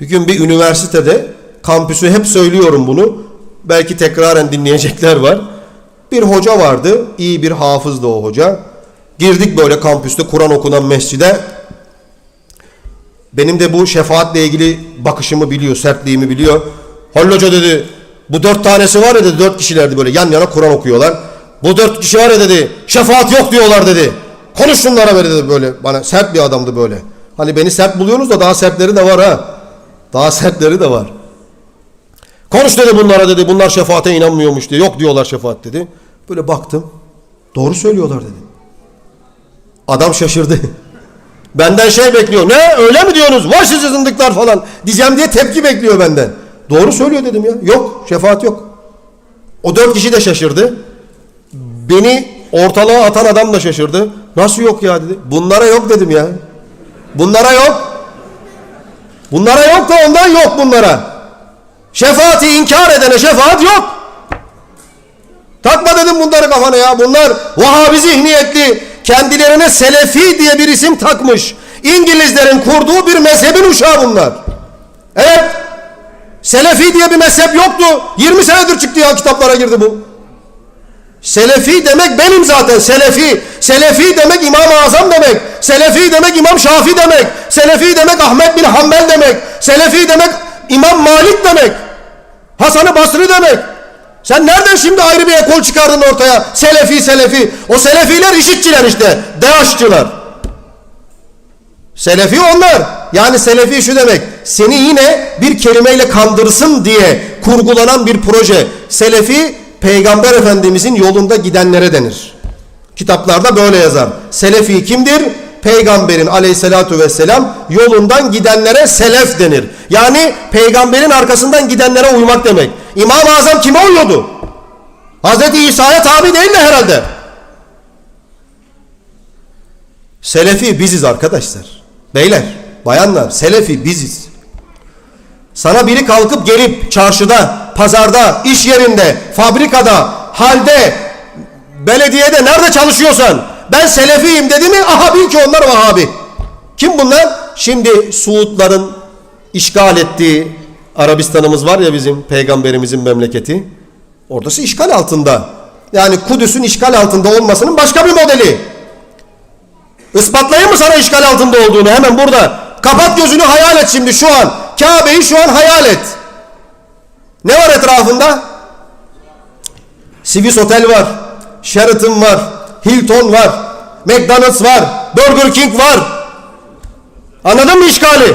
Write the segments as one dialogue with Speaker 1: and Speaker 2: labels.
Speaker 1: Bir gün bir üniversitede kampüsü hep söylüyorum bunu. Belki tekraren dinleyecekler var. Bir hoca vardı. iyi bir hafızdı o hoca. Girdik böyle kampüste Kur'an okunan mescide. Benim de bu şefaatle ilgili bakışımı biliyor, sertliğimi biliyor. Halil Hoca dedi, bu dört tanesi var ya dedi, dört kişilerdi böyle yan yana Kur'an okuyorlar. Bu dört kişi var ya dedi, şefaat yok diyorlar dedi. Konuş şunlara böyle dedi böyle. Bana sert bir adamdı böyle. Hani beni sert buluyorsunuz da daha sertleri de var ha. Daha sertleri de var. Konuş dedi bunlara dedi. Bunlar şefaate inanmıyormuş diye. Yok diyorlar şefaat dedi. Böyle baktım. Doğru söylüyorlar dedi. Adam şaşırdı. Benden şey bekliyor. Ne öyle mi diyorsunuz? Var sizi zındıklar falan. Diyeceğim diye tepki bekliyor benden. Doğru söylüyor dedim ya. Yok şefaat yok. O dört kişi de şaşırdı. Beni ortalığa atan adam da şaşırdı. Nasıl yok ya dedi. Bunlara yok dedim ya. Bunlara yok. Bunlara yok da ondan yok bunlara. Şefaati inkar edene şefaat yok. Takma dedim bunları kafana ya. Bunlar Vahabi zihniyetli, kendilerine Selefi diye bir isim takmış. İngilizlerin kurduğu bir mezhebin uşağı bunlar. Evet. Selefi diye bir mezhep yoktu. 20 senedir çıktı ya kitaplara girdi bu. Selefi demek benim zaten Selefi. Selefi demek İmam-ı Azam demek. Selefi demek İmam Şafi demek. Selefi demek Ahmet bin Hanbel demek. Selefi demek İmam Malik demek. Hasan-ı Basri demek. Sen nereden şimdi ayrı bir ekol çıkardın ortaya? Selefi Selefi. O Selefiler işitçiler işte. DAEŞ'çılar. Selefi onlar. Yani Selefi şu demek. Seni yine bir kelimeyle kandırsın diye kurgulanan bir proje. Selefi Peygamber Efendimizin yolunda gidenlere denir. Kitaplarda böyle yazar. Selefi kimdir? Peygamberin aleyhissalatu vesselam yolundan gidenlere selef denir. Yani peygamberin arkasından gidenlere uymak demek. İmam-ı Azam kime uyuyordu? Hazreti İsa'ya tabi değil mi herhalde? Selefi biziz arkadaşlar. Beyler, bayanlar, Selefi biziz. Sana biri kalkıp gelip çarşıda, pazarda, iş yerinde, fabrikada, halde, belediyede nerede çalışıyorsan ben Selefiyim dedi mi aha bil ki onlar Vahabi. Kim bunlar? Şimdi Suudların işgal ettiği Arabistan'ımız var ya bizim peygamberimizin memleketi. Orası işgal altında. Yani Kudüs'ün işgal altında olmasının başka bir modeli. Ispatlayayım mı sana işgal altında olduğunu hemen burada. Kapat gözünü hayal et şimdi şu an. Kabe'yi şu an hayal et. Ne var etrafında? Swiss Hotel var. Sheraton var. Hilton var. McDonald's var. Burger King var. Anladın mı işgali?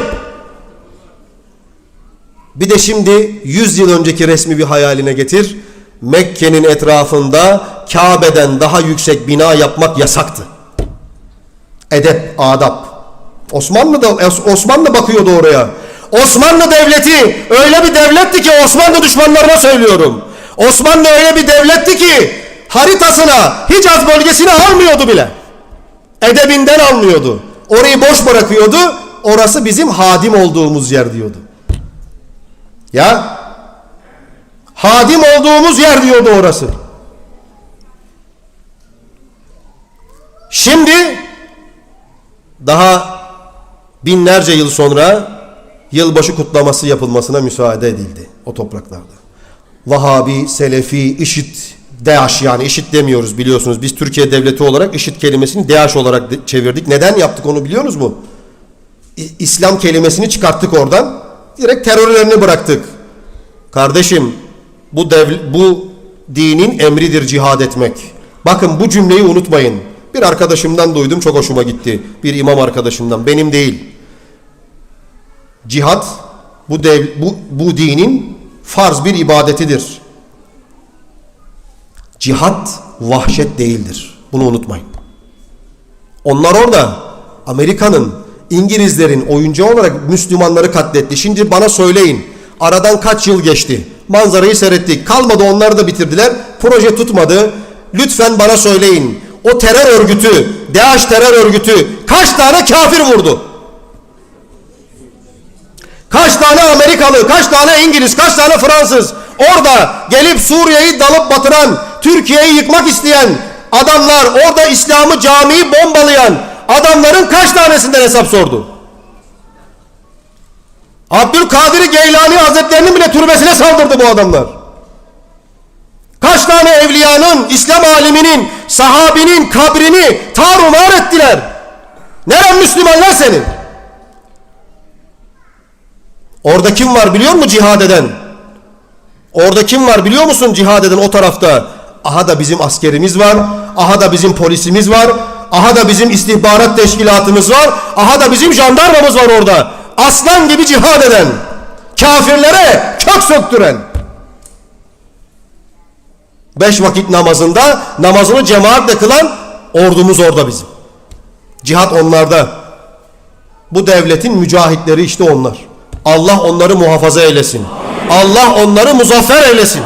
Speaker 1: Bir de şimdi 100 yıl önceki resmi bir hayaline getir. Mekke'nin etrafında Kabe'den daha yüksek bina yapmak yasaktı. Edep, adap. Osmanlı da Osmanlı bakıyordu oraya. Osmanlı devleti öyle bir devletti ki Osmanlı düşmanlarına söylüyorum. Osmanlı öyle bir devletti ki haritasına Hicaz bölgesini almıyordu bile. Edebinden almıyordu. Orayı boş bırakıyordu. Orası bizim hadim olduğumuz yer diyordu. Ya hadim olduğumuz yer diyordu orası. Şimdi daha binlerce yıl sonra yılbaşı kutlaması yapılmasına müsaade edildi o topraklarda. Vahabi, Selefi, IŞİD, DAEŞ yani IŞİD demiyoruz biliyorsunuz. Biz Türkiye devleti olarak IŞİD kelimesini DAEŞ olarak de- çevirdik. Neden yaptık onu biliyorsunuz mu? İ- İslam kelimesini çıkarttık oradan. Direkt terörlerini bıraktık. Kardeşim bu dev, bu dinin emridir cihad etmek. Bakın bu cümleyi unutmayın. Bir arkadaşımdan duydum çok hoşuma gitti. Bir imam arkadaşımdan benim değil. Cihad bu dev, bu, bu dinin farz bir ibadetidir. Cihad vahşet değildir. Bunu unutmayın. Onlar orada Amerika'nın, İngilizlerin oyuncu olarak Müslümanları katletti. Şimdi bana söyleyin. Aradan kaç yıl geçti? Manzarayı seyrettik. Kalmadı onları da bitirdiler. Proje tutmadı. Lütfen bana söyleyin. O terör örgütü, DAEŞ terör örgütü kaç tane kafir vurdu? Kaç tane Amerikalı, kaç tane İngiliz, kaç tane Fransız orada gelip Suriye'yi dalıp batıran, Türkiye'yi yıkmak isteyen adamlar, orada İslam'ı camiyi bombalayan adamların kaç tanesinden hesap sordu? Abdülkadir Geylani Hazretlerinin bile türbesine saldırdı bu adamlar. Kaç tane evliyanın, İslam aliminin, sahabinin kabrini tarumar ettiler. Neren Müslümanlar senin? Orada kim var biliyor musun cihad eden? Orada kim var biliyor musun cihad eden o tarafta? Aha da bizim askerimiz var. Aha da bizim polisimiz var. Aha da bizim istihbarat teşkilatımız var. Aha da bizim jandarmamız var orada. Aslan gibi cihad eden. Kafirlere kök söktüren. Beş vakit namazında namazını cemaatle kılan ordumuz orada bizim. Cihat onlarda. Bu devletin mücahitleri işte onlar. Allah onları muhafaza eylesin. Allah onları muzaffer eylesin.